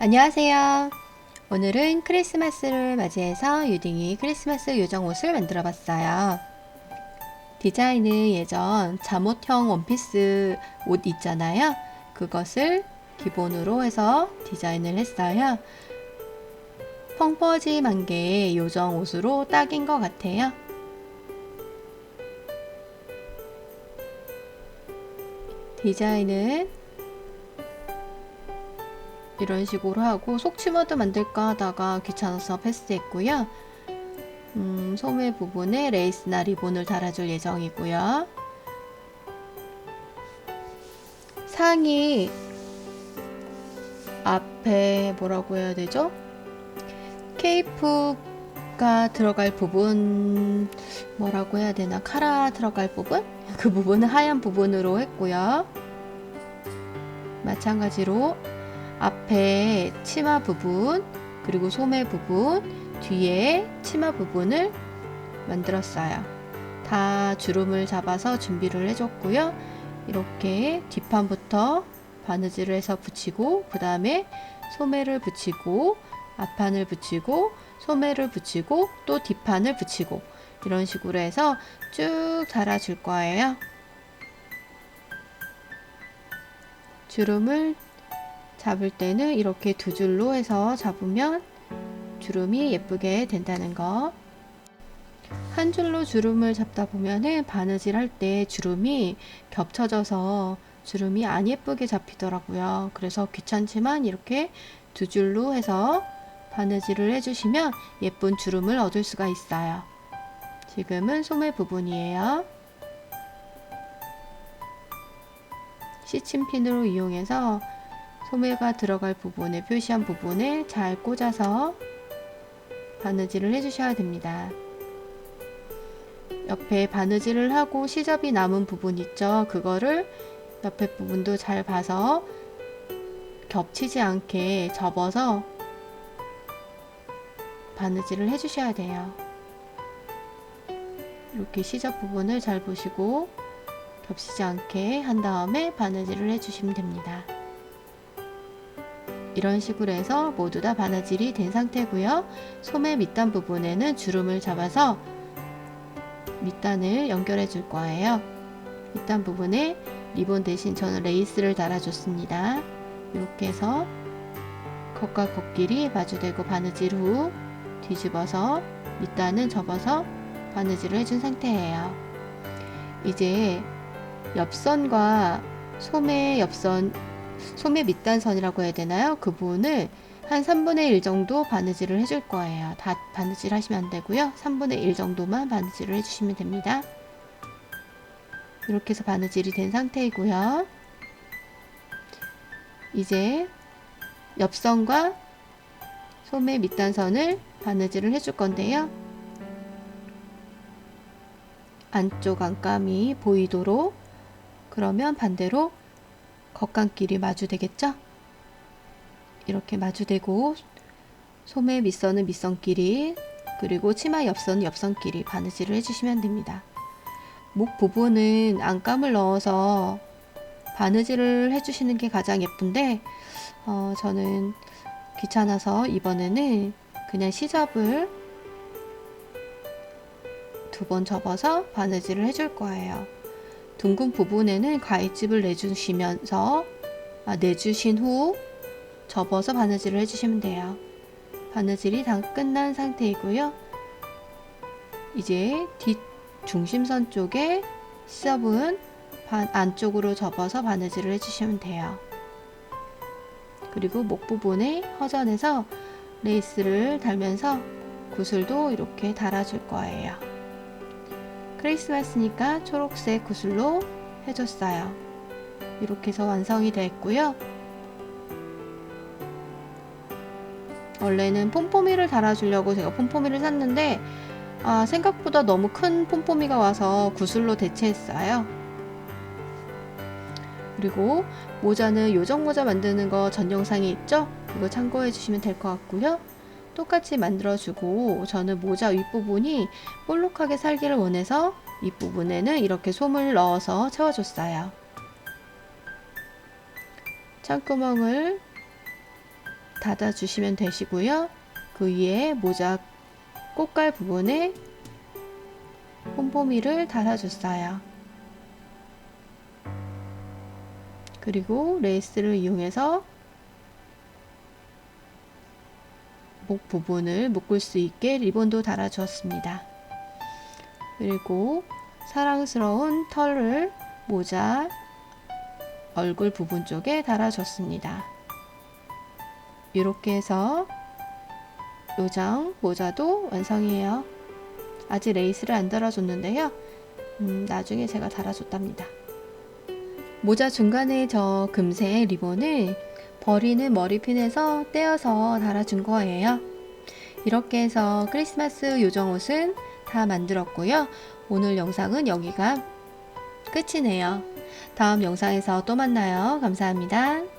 안녕하세요. 오늘은 크리스마스를 맞이해서 유딩이 크리스마스 요정 옷을 만들어 봤어요. 디자인은 예전 잠옷형 원피스 옷 있잖아요. 그것을 기본으로 해서 디자인을 했어요. 펑퍼짐한 게 요정 옷으로 딱인 것 같아요. 디자인은 이런 식으로 하고 속치마도 만들까 하다가 귀찮아서 패스했고요. 음, 소매 부분에 레이스나 리본을 달아줄 예정이고요. 상의 앞에 뭐라고 해야 되죠? 케이프가 들어갈 부분 뭐라고 해야 되나 카라 들어갈 부분 그 부분은 하얀 부분으로 했고요. 마찬가지로 앞에 치마 부분 그리고 소매 부분 뒤에 치마 부분을 만들었어요. 다 주름을 잡아서 준비를 해줬고요. 이렇게 뒷판부터 바느질을 해서 붙이고 그 다음에 소매를 붙이고 앞판을 붙이고 소매를 붙이고 또 뒷판을 붙이고 이런 식으로 해서 쭉 달아줄 거예요. 주름을 잡을 때는 이렇게 두 줄로 해서 잡으면 주름이 예쁘게 된다는 거. 한 줄로 주름을 잡다 보면은 바느질 할 때 주름이 겹쳐져서 주름이 안 예쁘게 잡히더라고요. 그래서 귀찮지만 이렇게 두 줄로 해서 바느질을 해주시면 예쁜 주름을 얻을 수가 있어요. 지금은 소매 부분이에요. 시침핀으로 이용해서 소매가 들어갈 부분에 표시한 부분에 잘 꽂아서 바느질을 해주셔야 됩니다. 옆에 바느질을 하고 시접이 남은 부분 있죠? 그거를 옆에 부분도 잘 봐서 겹치지 않게 접어서 바느질을 해주셔야 돼요. 이렇게 시접 부분을 잘 보시고 겹치지 않게 한 다음에 바느질을 해주시면 됩니다. 이런 식으로 해서 모두 다 바느질이 된 상태고요. 소매 밑단 부분에는 주름을 잡아서 밑단을 연결해 줄 거예요. 밑단 부분에 리본 대신 저는 레이스를 달아줬습니다. 이렇게 해서 겉과 겉길이 마주대고 바느질 후 뒤집어서 밑단은 접어서 바느질을 해준 상태예요. 이제 옆선과 소매 옆선, 소매 밑단선이라고 해야 되나요? 그 부분을 한 3분의 1 정도 바느질을 해줄 거예요. 다 바느질 하시면 안 되고요. 3분의 1 정도만 바느질을 해주시면 됩니다. 이렇게 해서 바느질이 된 상태이고요. 이제 옆선과 소매 밑단선을 바느질을 해줄 건데요. 안쪽 안감이 보이도록 그러면 반대로 겉감길이 마주되겠죠? 이렇게 마주되고 소매 밑선은 밑선끼리 그리고 치마 옆선은 옆선끼리 바느질을 해주시면 됩니다. 목 부분은 안감을 넣어서 바느질을 해주시는 게 가장 예쁜데 어, 저는 귀찮아서 이번에는 그냥 시접을 두 번 접어서 바느질을 해줄 거예요. 둥근 부분에는 가위집을 내주시면서 아, 내주신 후 접어서 바느질을 해주시면 돼요. 바느질이 다 끝난 상태이고요. 이제 뒷 중심선 쪽에 시접은 반, 안쪽으로 접어서 바느질을 해주시면 돼요. 그리고 목 부분에 허전해서 레이스를 달면서 구슬도 이렇게 달아줄 거예요. 크리스마스니까 초록색 구슬로 해줬어요. 이렇게 해서 완성이 됐고요. 원래는 폼포미를 달아주려고 제가 폼포미를 샀는데 아, 생각보다 너무 큰 폼포미가 와서 구슬로 대체했어요. 그리고 모자는 요정 모자 만드는 거 전 영상이 있죠? 그거 참고해 주시면 될 것 같고요. 똑같이 만들어주고 저는 모자 윗부분이 볼록하게 살기를 원해서 윗부분에는 이렇게 솜을 넣어서 채워줬어요. 창구멍을 닫아주시면 되시고요. 그 위에 모자 꽃갈 부분에 폼포미를 달아줬어요. 그리고 레이스를 이용해서 목 부분을 묶을 수 있게 리본도 달아주었습니다. 그리고 사랑스러운 털을 모자 얼굴 부분 쪽에 달아줬습니다. 이렇게 해서 요정 모자도 완성이에요. 아직 레이스를 안 달아줬는데요. 음, 나중에 제가 달아줬답니다. 모자 중간에 저 금색 리본을 버리는 머리핀에서 떼어서 달아준 거예요. 이렇게 해서 크리스마스 요정 옷은 다 만들었고요. 오늘 영상은 여기가 끝이네요. 다음 영상에서 또 만나요. 감사합니다.